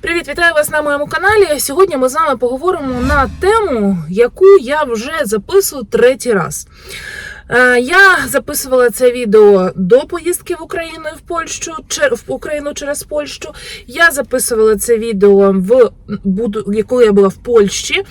Привіт, вітаю вас на моєму каналі. Сьогодні ми з вами поговоримо на тему, яку я вже записую третій раз. Е, Я записувала це відео до поїздки в Україну в Польщу в Україну через Польщу. Я записувала це відео в коли я була в Польщі.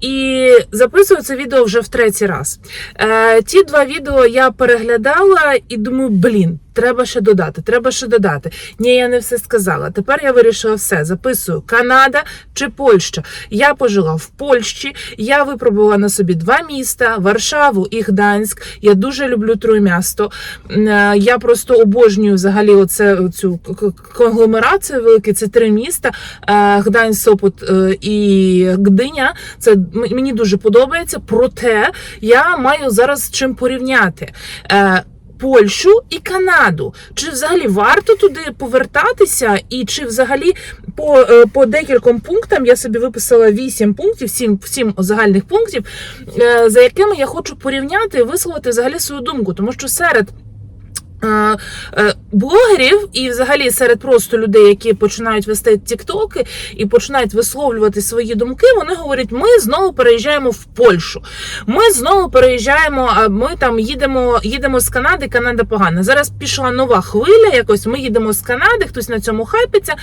І записую це відео вже в третій раз. Е, ті два відео я переглядала і думаю, блін, треба ще додати, треба ще додати. Ні, я не все сказала. Тепер я вирішила все. Записую Канада чи Польща. Я пожила в Польщі, я випробувала на собі два міста: Варшаву і Гданськ. Я дуже люблю Труймясто. Е, Я просто обожнюю взагалі оце цю конгломерацію великий. Це три міста: е, Гданськ, Сопот е, і Гдиня. Це мені дуже подобається. Проте я маю зараз чим порівняти. Польщу і Канаду. Чи взагалі варто туди повертатися, і чи взагалі по, е, по декільком пунктам я собі виписала вісім пунктів, сім загальних пунктів, е, за якими я хочу порівняти і висловити взагалі свою думку, тому що серед. Е, Блогерів і взагалі серед просто людей, які починають вести тіктоки і починають висловлювати свої думки, вони говорять: ми знову переїжджаємо в Польщу. Ми знову переїжджаємо. Ми там їдемо, їдемо з Канади. Канада погана. Зараз пішла нова хвиля. Якось ми їдемо з Канади. Хтось на цьому хайпиться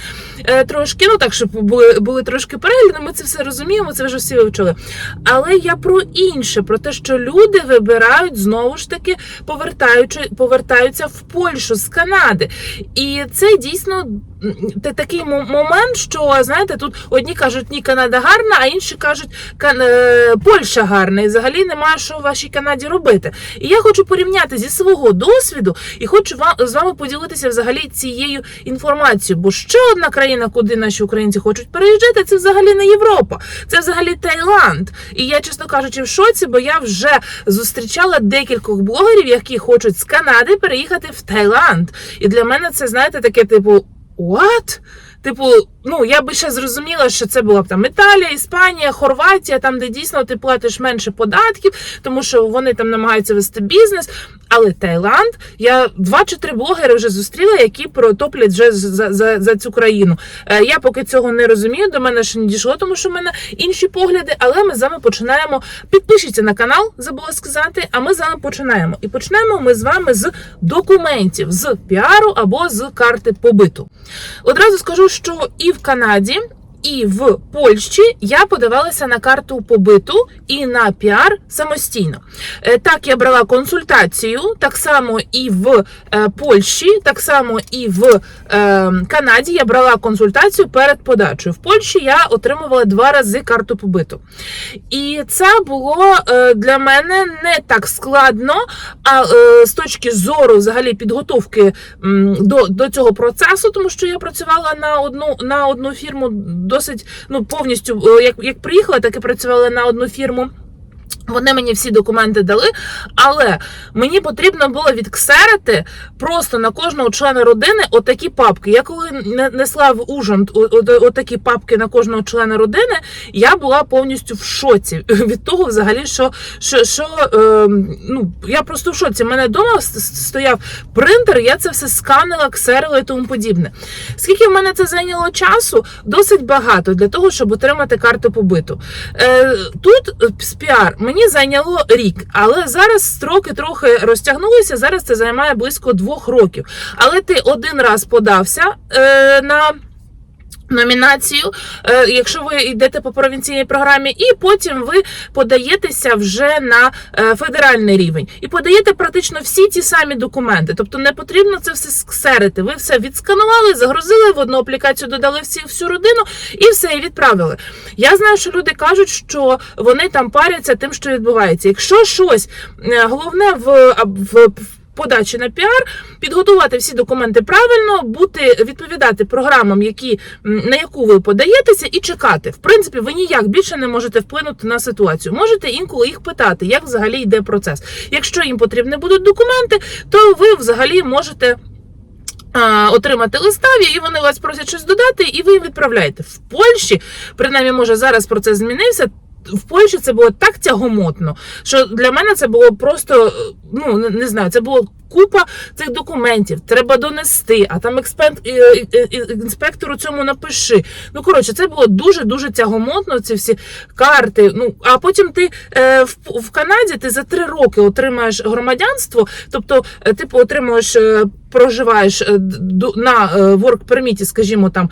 е, трошки. Ну так, щоб були, були трошки перегляди. Ми це все розуміємо. Це вже всі вивчили. Але я про інше, про те, що люди вибирають знову ж таки, повертаючи, повертаються в Польщу з Канади. І це дійсно такий момент, що знаєте, тут одні кажуть, ні, Канада гарна, а інші кажуть, «Кан- е, Польща гарна, і взагалі немає що в вашій Канаді робити. І я хочу порівняти зі свого досвіду і хочу вам з вами поділитися взагалі цією інформацією. Бо ще одна країна, куди наші українці хочуть переїжджати, це взагалі не Європа, це взагалі Таїланд. І я, чесно кажучи, в шоці, бо я вже зустрічала декількох блогерів, які хочуть з Канади переїхати в Таїланд. І для мене це, знаєте, таке типу. What? Типу, ну я би ще зрозуміла, що це була б там Італія, Іспанія, Хорватія, там, де дійсно ти платиш менше податків, тому що вони там намагаються вести бізнес. Але Таїланд, я два чи три блогери вже зустріла, які протоплять вже за, за, за цю країну. Е, я поки цього не розумію, до мене ще не дійшло, тому що в мене інші погляди. Але ми з вами починаємо. Підпишіться на канал, забула сказати. А ми з вами починаємо. І почнемо ми з вами з документів, з піару або з карти побиту. Одразу скажу, що і в Канаді. І в Польщі я подавалася на карту побиту і на піар самостійно. Е, Так, я брала консультацію, так само і в е, Польщі, так само і в е, Канаді я брала консультацію перед подачею. В Польщі я отримувала два рази карту побиту. І це було для мене не так складно, а з точки зору взагалі підготовки до, до цього процесу, тому що я працювала на одну на одну фірму досить ну повністю. е, Як, як приїхала, так і працювала на одну фірму. Вони мені всі документи дали, але мені потрібно було відксерити просто на кожного члена родини отакі папки. Я коли не- несла в Ужгород отакі папки на кожного члена родини, я була повністю в шоці від того, взагалі, що, що, що е, ну я просто в шоці. У мене вдома стояв принтер, я це все сканила, ксерила і тому подібне. Скільки в мене це зайняло часу? Досить багато для того, щоб отримати карту побиту. Е, тут з піар мені зайняло рік, але зараз строки трохи розтягнулися. Зараз це займає близько двох років. Але ти один раз подався е, на. Номінацію, е, якщо ви йдете по провінційній програмі, і потім ви подаєтеся вже на е, федеральний рівень і подаєте практично всі ті самі документи. Тобто не потрібно це все сксерити. Ви все відсканували, загрузили в одну аплікацію, додали всі всю родину і все і відправили. Я знаю, що люди кажуть, що вони там паряться тим, що відбувається. Якщо щось е, головне в, в подачі на піар, підготувати всі документи правильно, бути відповідати програмам, які на яку ви подаєтеся, і чекати. В принципі, ви ніяк більше не можете вплинути на ситуацію. Можете інколи їх питати, як взагалі йде процес. Якщо їм потрібні будуть документи, то ви взагалі можете. Отримати листа, і вони вас просять щось додати, і ви їм відправляєте. В Польщі, принаймні, може, зараз процес змінився. В Польщі це було так тягомотно, що для мене це було просто, ну не, знаю, це було купа цих документів, треба донести, а там інспектору цьому напиши. Ну, коротше, це було дуже-дуже тягомотно, ці всі карти. Ну, а потім ти е, в, в Канаді ти за три роки отримаєш громадянство, тобто е, ти отримуєш. е, Проживаєш е, на work permit, скажімо, там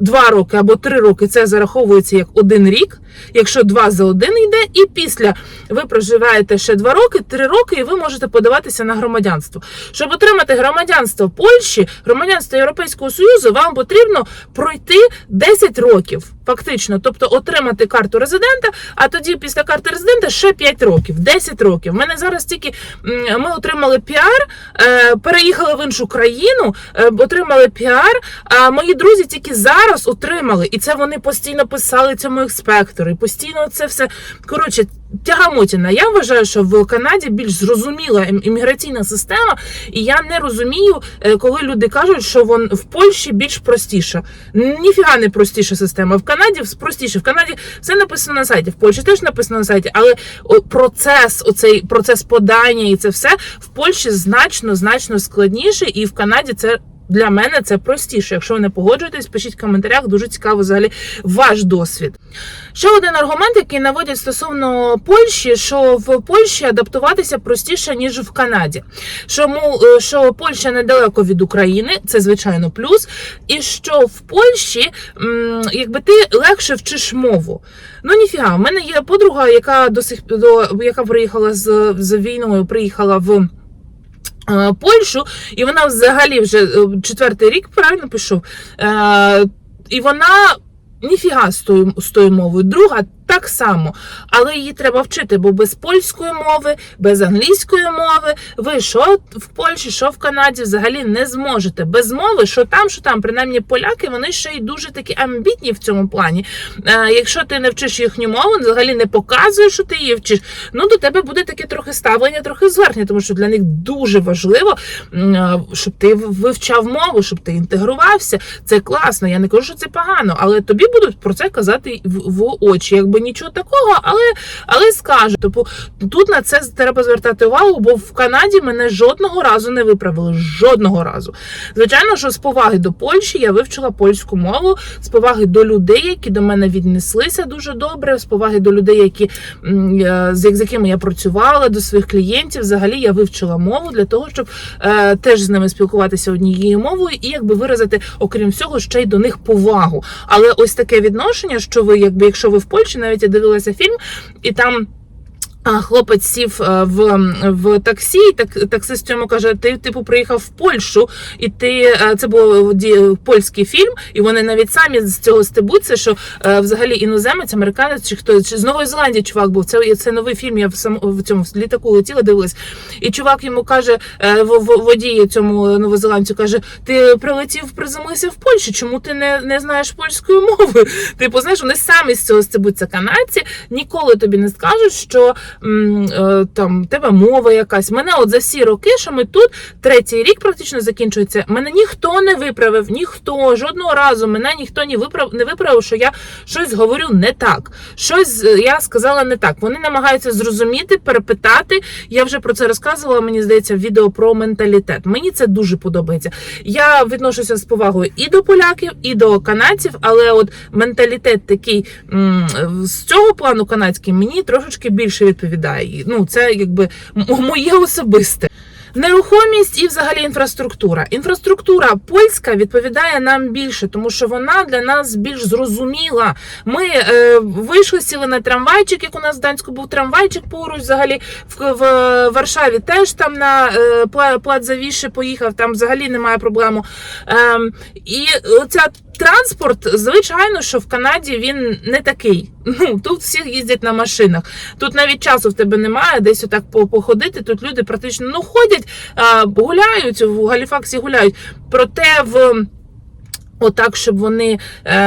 два роки або три роки, це зараховується як один рік. Якщо два за один йде, і після ви проживаєте ще два роки, три роки, і ви можете подаватися на громадянство. Щоб отримати громадянство Польщі, громадянство Європейського Союзу, вам потрібно пройти 10 років, фактично, тобто отримати карту резидента, а тоді після карти резидента ще 5 років, 10 років. У мене зараз тільки ми отримали піар, е, переїхали в іншу країну, е, отримали піар. А мої друзі тільки зараз отримали, і це вони постійно писали цьому експектору, і постійно це все коротше. Тягамотіна. Я вважаю, що в Канаді більш зрозуміла імміграційна система, і я не розумію, е, коли люди кажуть, що вон в Польщі більш простіша. Ніфіга не простіша система. В Канаді простіше. В Канаді все написано на сайті, в Польщі теж написано на сайті, але процес, оцей процес подання і це все в Польщі значно значно складніше, і в Канаді це. Для мене це простіше. Якщо ви не погоджуєтесь, пишіть в коментарях. Дуже цікаво взагалі ваш досвід. Ще один аргумент, який наводять стосовно Польщі, що в Польщі адаптуватися простіше ніж в Канаді. Мов, е, що Польща недалеко від України, це звичайно плюс. І що в Польщі, якби ти легше вчиш мову. Ну ніфіга, в мене є подруга, яка до сих до яка приїхала з, з війною, приїхала в. Е, Польщу, і вона взагалі вже е, четвертий рік правильно пішов. Е, і вона ніфіга з тою, з тою мовою. Друга так само, але її треба вчити, бо без польської мови, без англійської мови, ви що в Польщі, що в Канаді взагалі не зможете. Без мови, що там, що там, принаймні поляки, вони ще й дуже такі амбітні в цьому плані. Е, якщо ти не вчиш їхню мову, взагалі не показуєш, що ти її вчиш, ну до тебе буде таке трохи ставлення, трохи зверхнє, тому що для них дуже важливо, е, щоб ти вивчав мову, щоб ти інтегрувався. Це класно. Я не кажу, що це погано, але тобі будуть про це казати в, в очі. Якби нічого такого, але, але скажу. Тобто тут на це треба звертати увагу, бо в Канаді мене жодного разу не виправили. Жодного разу. Звичайно, що з поваги до Польщі я вивчила польську мову, з поваги до людей, які до мене віднеслися дуже добре, з поваги до людей, які з якими я працювала, до своїх клієнтів. Взагалі я вивчила мову для того, щоб е, теж з ними спілкуватися однією мовою і якби виразити, окрім всього, ще й до них повагу. Але ось таке відношення, що ви, якби якщо ви в Польщі, навіть я дивилася фільм, і там. Хлопець сів е, в, в таксі, і так таксист йому каже: ти типу приїхав в Польщу, і ти е, це був польський фільм, і вони навіть самі з цього стебуться, що е, взагалі іноземець, американець чи хто чи з Нової Зеландії чувак був. Це це новий фільм. Я в сам в цьому в літаку летіла, дивилась. І чувак йому каже, в- в- водій цьому новозеландцю каже: Ти прилетів, приземлився в Польщу. Чому ти не, не знаєш польської мови? Типу, знаєш, вони самі з цього стебуться канадці, ніколи тобі не скажуть, що там тебе мова якась. Мене от за всі роки, що ми тут, третій рік практично закінчується. Мене ніхто не виправив, ніхто жодного разу мене ніхто не виправ не виправив, що я щось говорю не так. Щось е, я сказала не так. Вони намагаються зрозуміти, перепитати. Я вже про це розказувала. Мені здається, відео про менталітет. Мені це дуже подобається. Я відношуся з повагою і до поляків, і до канадців, але от менталітет такий з цього плану канадський мені трошечки більше відповідає. І, Ну, це якби моє особисте. Нерухомість і взагалі інфраструктура. Інфраструктура польська відповідає нам більше, тому що вона для нас більш зрозуміла. Ми е, вийшли, сіли на трамвайчик, як у нас в Данську був трамвайчик поруч. Взагалі в, в Варшаві теж там на е, Пла- Плацавіші поїхав, там взагалі немає проблеми. Ем, і оця транспорт, звичайно, що в Канаді він не такий. Ну тут всі їздять на машинах. Тут навіть часу в тебе немає, десь отак походити. Тут люди практично ну ходять, гуляють в Галіфаксі гуляють. Проте в. Отак, щоб вони, е,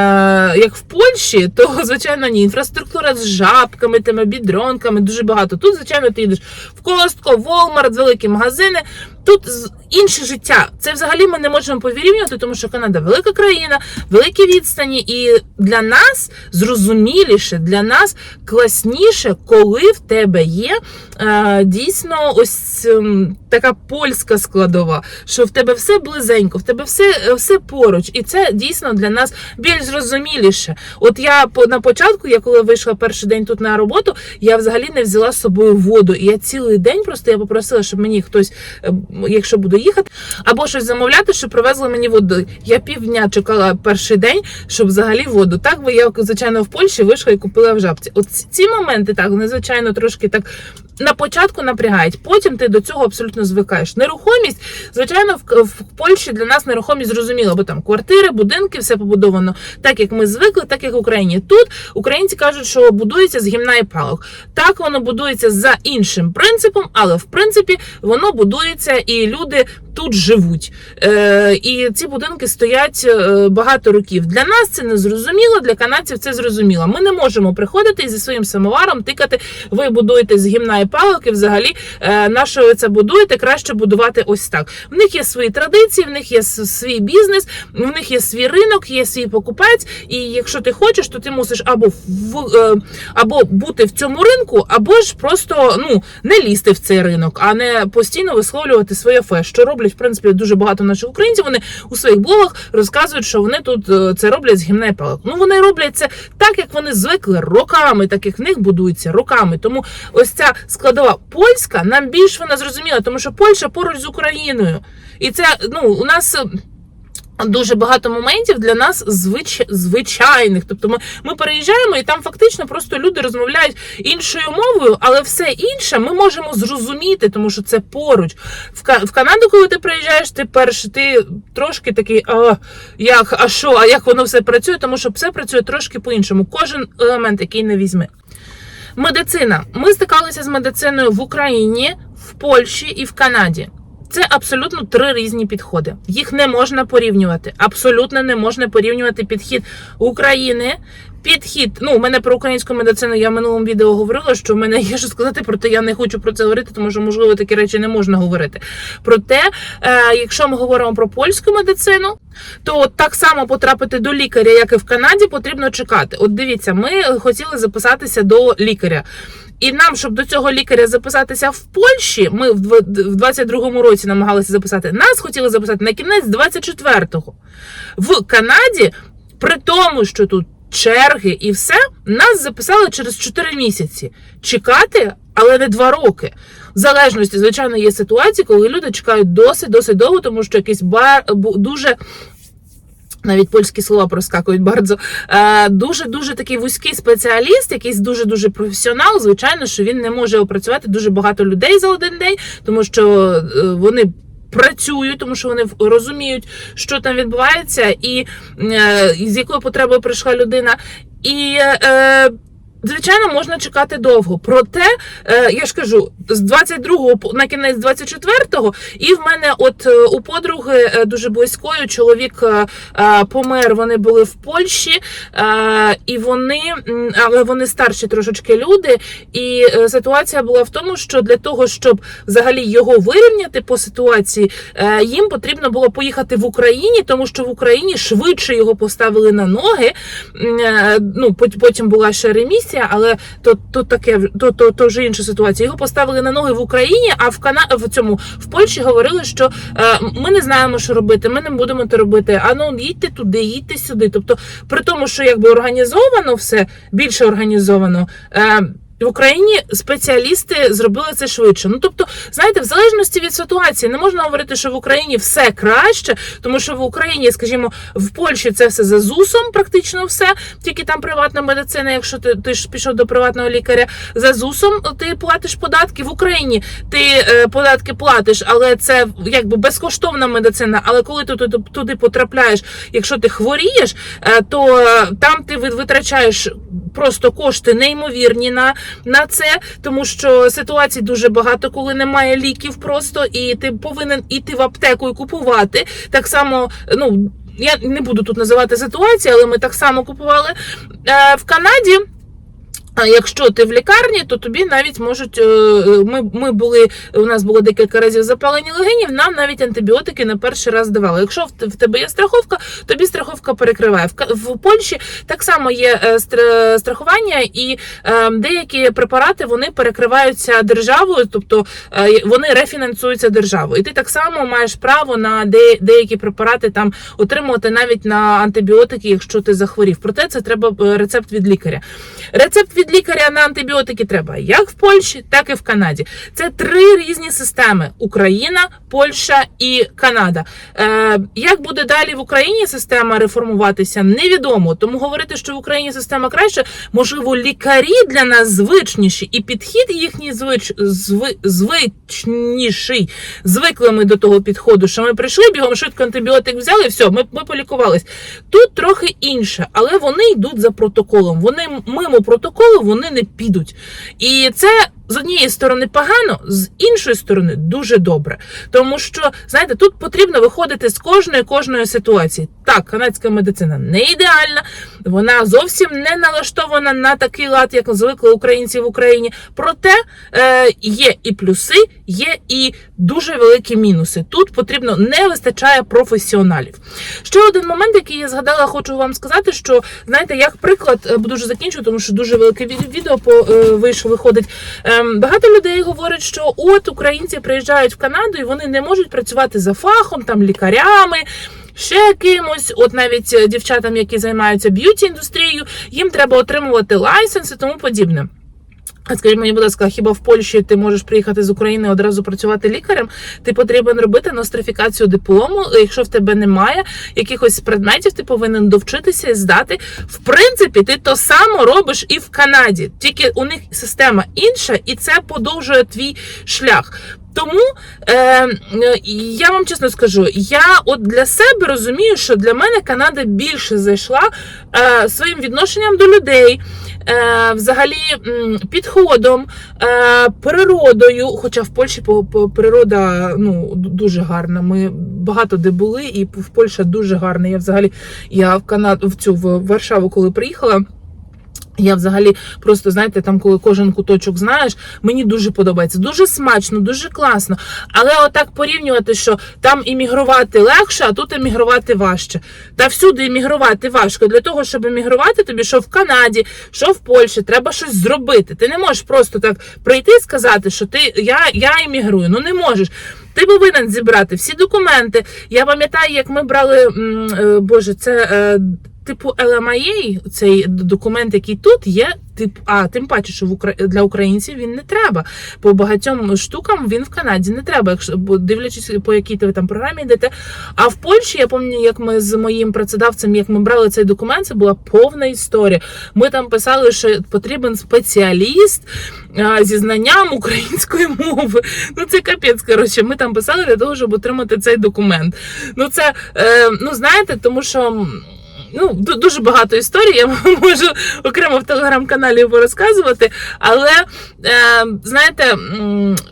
як в Польщі, то звичайно ні. Інфраструктура з жабками, тими бідронками, дуже багато. Тут, звичайно, ти йдеш в Костко, Волмарт, великі магазини. Тут інше життя. Це взагалі ми не можемо порівнювати, тому що Канада велика країна, великі відстані, і для нас зрозуміліше, для нас класніше, коли в тебе є е, дійсно ось ем, така польська складова, що в тебе все близенько, в тебе все, все поруч, і це дійсно для нас більш зрозуміліше. От я на початку, я коли вийшла перший день тут на роботу, я взагалі не взяла з собою воду. І я цілий день просто я попросила, щоб мені хтось, е, якщо буду їхати, або щось замовляти, щоб привезли мені води. Я півдня чекала перший день, щоб взагалі воду. Так би я, звичайно, в Польщі вийшла і купила в жабці. От ці- моменти так, вони, звичайно, трошки так. На початку напрягають, потім ти до цього абсолютно звикаєш. Нерухомість, звичайно, в, в Польщі для нас нерухомість зрозуміло, бо там квартири, будинки, все побудовано так, як ми звикли, так як в Україні. Тут українці кажуть, що будується з гімна і палок. Так воно будується за іншим принципом, але в принципі воно будується і люди тут живуть. Е, і ці будинки стоять е, багато років. Для нас це не зрозуміло, для канадців це зрозуміло. Ми не можемо приходити і зі своїм самоваром тикати. Ви будуєте з гімна і палок, взагалі е, на що ви це будуєте? Краще будувати ось так. В них є свої традиції, в них є свій бізнес, в них є свій ринок, є свій покупець. І якщо ти хочеш, то ти мусиш або в е, або бути в цьому ринку, або ж просто ну не лізти в цей ринок, а не постійно висловлювати своє фе, що роблять в принципі дуже багато наших українців. Вони у своїх блогах розказують, що вони тут е, це роблять з гімна палок. Ну вони роблять це так, як вони звикли роками, так як в них будується роками. Тому ось ця складова польська нам більш вона зрозуміла, тому що Польща поруч з Україною, і це ну у нас. е, Дуже багато моментів для нас звич... звичайних. Тобто ми, ми переїжджаємо, і там фактично просто люди розмовляють іншою мовою, але все інше ми можемо зрозуміти, тому що це поруч. В, Ка... в Канаду, коли ти приїжджаєш, ти перший, ти трошки такий, а як, а що, а як воно все працює, тому що все працює трошки по-іншому. Кожен елемент, який не візьми. Медицина. Ми стикалися з медициною в Україні, в Польщі і в Канаді. Це абсолютно три різні підходи. Їх не можна порівнювати. Абсолютно не можна порівнювати підхід України. Підхід, ну, у мене про українську медицину я в минулому відео говорила, що в мене є що сказати, проте я не хочу про це говорити, тому що, можливо, такі речі не можна говорити. Проте, е, якщо ми говоримо про польську медицину, то так само потрапити до лікаря, як і в Канаді, потрібно чекати. От дивіться, ми хотіли записатися до лікаря. І нам, щоб до цього лікаря записатися в Польщі, ми в дв- 22-му році намагалися записати. Нас хотіли записати на кінець 24-го. В Канаді, при тому, що тут черги і все, нас записали через 4 місяці. Чекати, але не 2 роки. В залежності, звичайно, є ситуації, коли люди чекають досить, досить довго, тому що якийсь бар дуже. Навіть польські слова проскакують bardzo. Е, Дуже дуже такий вузький спеціаліст, якийсь дуже дуже професіонал. Звичайно, що він не може опрацювати дуже багато людей за один день, тому що е, вони. Працюють, тому що вони розуміють, що там відбувається, і е, з якою потребою прийшла людина. І е, звичайно, можна чекати довго. Проте, е, я ж кажу, з 22-го на кінець 24-го, і в мене, от е, у подруги е, дуже близькою, чоловік помер. Вони були в Польщі, і вони, але вони старші трошечки люди. І ситуація була в тому, що для того, щоб взагалі його вирівняти по ситуації, їм потрібно було поїхати в Україні, тому що в Україні швидше його поставили на ноги. Ну, пот- потім була ще ремісія, але то, то таке то, то, то вже інша ситуація. Його поставили на ноги в Україні, а в Кана в цьому в Польщі говорили, що е, ми не знаємо, що робити, ми не будемо це робити. А ну їдьте туди, їдьте сюди. Тобто, при тому, що якби організовано все більше організовано. Е, в Україні спеціалісти зробили це швидше. Ну тобто, знаєте, в залежності від ситуації не можна говорити, що в Україні все краще, тому що в Україні, скажімо, в Польщі це все за ЗУСом, практично все, тільки там приватна медицина. Якщо ти, ти ж пішов до приватного лікаря за ЗУСом, ти платиш податки в Україні. Ти е, податки платиш, але це якби безкоштовна медицина. Але коли ти туди, потрапляєш, якщо ти хворієш, е, то е, там ти витрачаєш просто кошти неймовірні на, на це, тому що ситуацій дуже багато, коли немає ліків, просто і ти повинен іти в аптеку і купувати. Так само, ну я не буду тут називати ситуації, але ми так само купували е, в Канаді. Якщо ти в лікарні, то тобі навіть можуть. е, Ми, ми були, у нас було декілька разів запалення легенів, нам навіть антибіотики на перший раз давали. Якщо в, тебе є страховка, тобі страховка перекриває. В, Польщі так само є е, страхування, і е, деякі препарати вони перекриваються державою, тобто е, вони рефінансуються державою. І ти так само маєш право на де, деякі препарати там отримувати навіть на антибіотики, якщо ти захворів. Проте це треба е, рецепт від лікаря. Рецепт від лікаря на антибіотики треба як в Польщі, так і в Канаді. Це три різні системи: Україна, Польща і Канада. Е, як буде далі в Україні система реформуватися, невідомо. Тому говорити, що в Україні система краще, можливо, лікарі для нас звичніші, і підхід їхній звич, зви, звичніший. Звикли ми до того підходу, що ми прийшли, бігом швидко антибіотик взяли, все, ми, ми полікувались. Тут трохи інше, але вони йдуть за протоколом. Вони мимо протоколу вони не підуть. І це з однієї сторони погано, з іншої сторони дуже добре. Тому що, знаєте, тут потрібно виходити з кожної кожної ситуації. Так, канадська медицина не ідеальна, вона зовсім не налаштована на такий лад, як звикли українці в Україні. Проте е, є і плюси, є і дуже великі мінуси. Тут потрібно не вистачає професіоналів. Ще один момент, який я згадала, хочу вам сказати, що знаєте, як приклад е, буду вже закінчувати, тому що дуже велике ві- відео по е, вийшло, виходить. Ем, багато людей говорять, що от українці приїжджають в Канаду і вони не можуть працювати за фахом, там лікарями. Ще кимось, от навіть е, дівчатам, які займаються б'юті індустрією, їм треба отримувати лайсенс і тому подібне. А скажіть мені, будь ласка, хіба в Польщі ти можеш приїхати з України одразу працювати лікарем? Ти потрібен робити нострифікацію диплому. Якщо в тебе немає якихось предметів, ти повинен довчитися і здати. В принципі, ти то само робиш і в Канаді, тільки у них система інша, і це подовжує твій шлях. Тому е, я вам чесно скажу, я от для себе розумію, що для мене Канада більше зайшла е, своїм відношенням до людей, е, взагалі підходом, е, природою. Хоча в Польщі по, по природа ну дуже гарна. Ми багато де були, і в Польща дуже гарна. Я взагалі я в Канаду в цю в Варшаву, коли приїхала. Я взагалі просто знаєте, там, коли кожен куточок знаєш, мені дуже подобається. Дуже смачно, дуже класно. Але отак порівнювати, що там іммігрувати легше, а тут іммігрувати важче. Та всюди іммігрувати важко. Для того, щоб іммігрувати, тобі що в Канаді, що в Польщі, треба щось зробити. Ти не можеш просто так прийти і сказати, що ти я, я іммігрую. Ну не можеш. Ти повинен зібрати всі документи. Я пам'ятаю, як ми брали е, Боже, це. Типу LMIA, цей документ, який тут є, тип, а тим паче, що в Укра- для українців він не треба. По багатьом штукам він в Канаді не треба, якщо бо дивлячись, по якій ви там програмі йдете. А в Польщі я пам'ятаю, як ми з моїм працедавцем, як ми брали цей документ, це була повна історія. Ми там писали, що потрібен спеціаліст а, зі знанням української мови. Ну це капець. Коротше, ми там писали для того, щоб отримати цей документ. Ну це е, ну знаєте, тому що. Ну, дуже багато історій, я можу окремо в телеграм-каналі порозказувати. Але е, знаєте,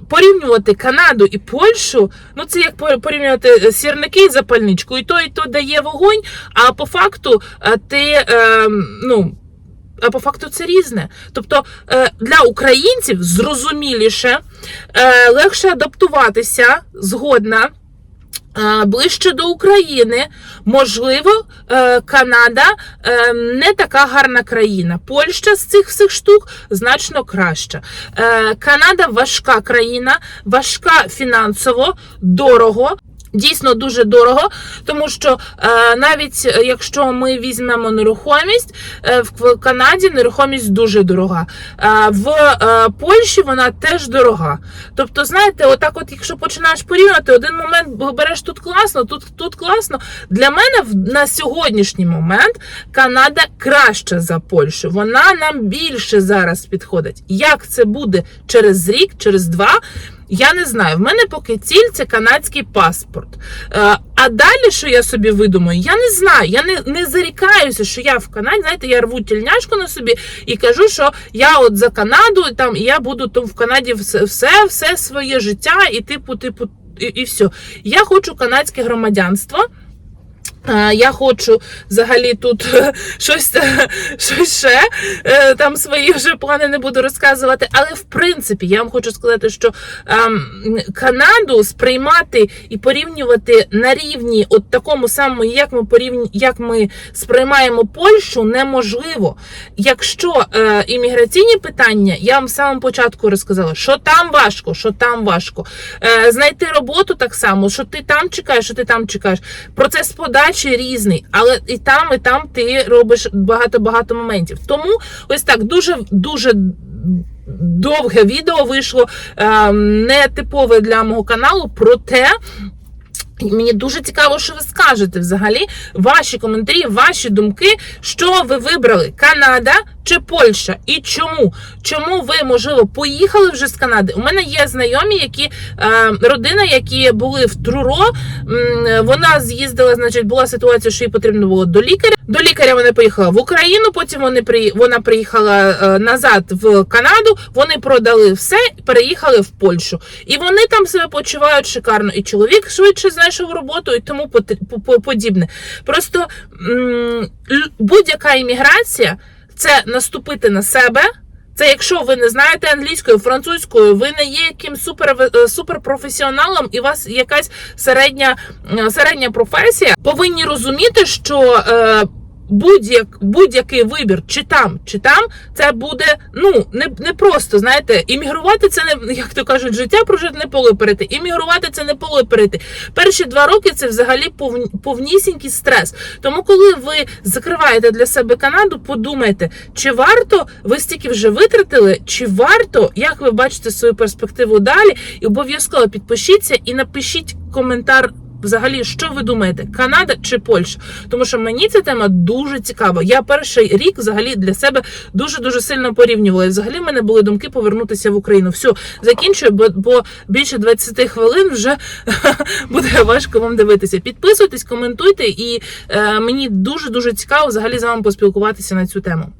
порівнювати Канаду і Польщу, ну це як порівнювати сірники і запальничку. І то, і то дає вогонь, а по факту е, ти е, ну. А по факту це різне. Тобто е, для українців зрозуміліше, е, легше адаптуватися згодна. Е, Ближче до України, можливо, е, Канада е, не така гарна країна. Польща з цих всіх штук значно краща. Канада важка країна, важка фінансово, дорого. Дійсно дуже дорого, тому що е, навіть е, якщо ми візьмемо нерухомість, е, в Канаді нерухомість дуже дорога. Е, в е, Польщі вона теж дорога. Тобто, знаєте, отак, от, якщо починаєш порівнювати, один момент береш тут класно, тут, тут класно. Для мене в- на сьогоднішній момент Канада краща за Польщу. Вона нам більше зараз підходить. Як це буде через рік, через два? Я не знаю. В мене поки ціль це канадський паспорт. Е, а далі, що я собі видумаю, я не знаю. Я не, не зарікаюся, що я в Канаді. Знаєте, я рву тільняшку на собі і кажу, що я от за Канаду, там я буду там в Канаді все, все, все своє життя, і типу, типу, і, і все. Я хочу канадське громадянство. Я хочу взагалі тут е, щось, е, щось ще е, там свої вже плани не буду розказувати. Але в принципі я вам хочу сказати, що Канаду сприймати і порівнювати на рівні, от такому самому, як ми порівню, як ми сприймаємо Польщу, неможливо. Якщо імміграційні питання, я вам в самому початку розказала, що там важко, що там важко. Знайти роботу так само, що ти там чекаєш, що ти там чекаєш. Процес подачі різний, але і там, і там ти робиш багато-багато моментів. Тому ось так дуже дуже. Довге відео вийшло е, не типове для мого каналу, проте і Мені дуже цікаво, що ви скажете взагалі ваші коментарі, ваші думки, що ви вибрали: Канада чи Польща, і чому? Чому ви, можливо, поїхали вже з Канади? У мене є знайомі, які е, родина, які були в Труро. Вона з'їздила, значить, була ситуація, що їй потрібно було до лікаря. До лікаря вона поїхала в Україну. Потім вони при вона приїхала е, назад в Канаду. Вони продали все, переїхали в Польщу. І вони там себе почувають шикарно. І чоловік швидше знайшов роботу, і тому по- по- подібне. Просто будь-яка імміграція це наступити на себе. Це якщо ви не знаєте англійською, французькою, ви не є яким супер, е, суперпрофесіоналом, і у вас якась середня, середня професія, повинні розуміти, що е, будь-як, будь-який вибір, чи там, чи там, це буде ну не, не просто, знаєте, іммігрувати це не як то кажуть, життя прожити не поле перейти. Іммігрувати це не поле перейти. Перші два роки це взагалі повні, повнісінький стрес. Тому, коли ви закриваєте для себе Канаду, подумайте, чи варто ви стільки вже витратили, чи варто, як ви бачите свою перспективу далі, і обов'язково підпишіться і напишіть коментар. Взагалі, що ви думаєте, Канада чи Польща? Тому що мені ця тема дуже цікава. Я перший рік взагалі для себе дуже дуже сильно порівнювала. І взагалі в мене були думки повернутися в Україну. Все, закінчую, бо, бо більше 20 хвилин вже буде важко вам дивитися. Підписуйтесь, коментуйте, і е, мені дуже дуже цікаво взагалі з вами поспілкуватися на цю тему.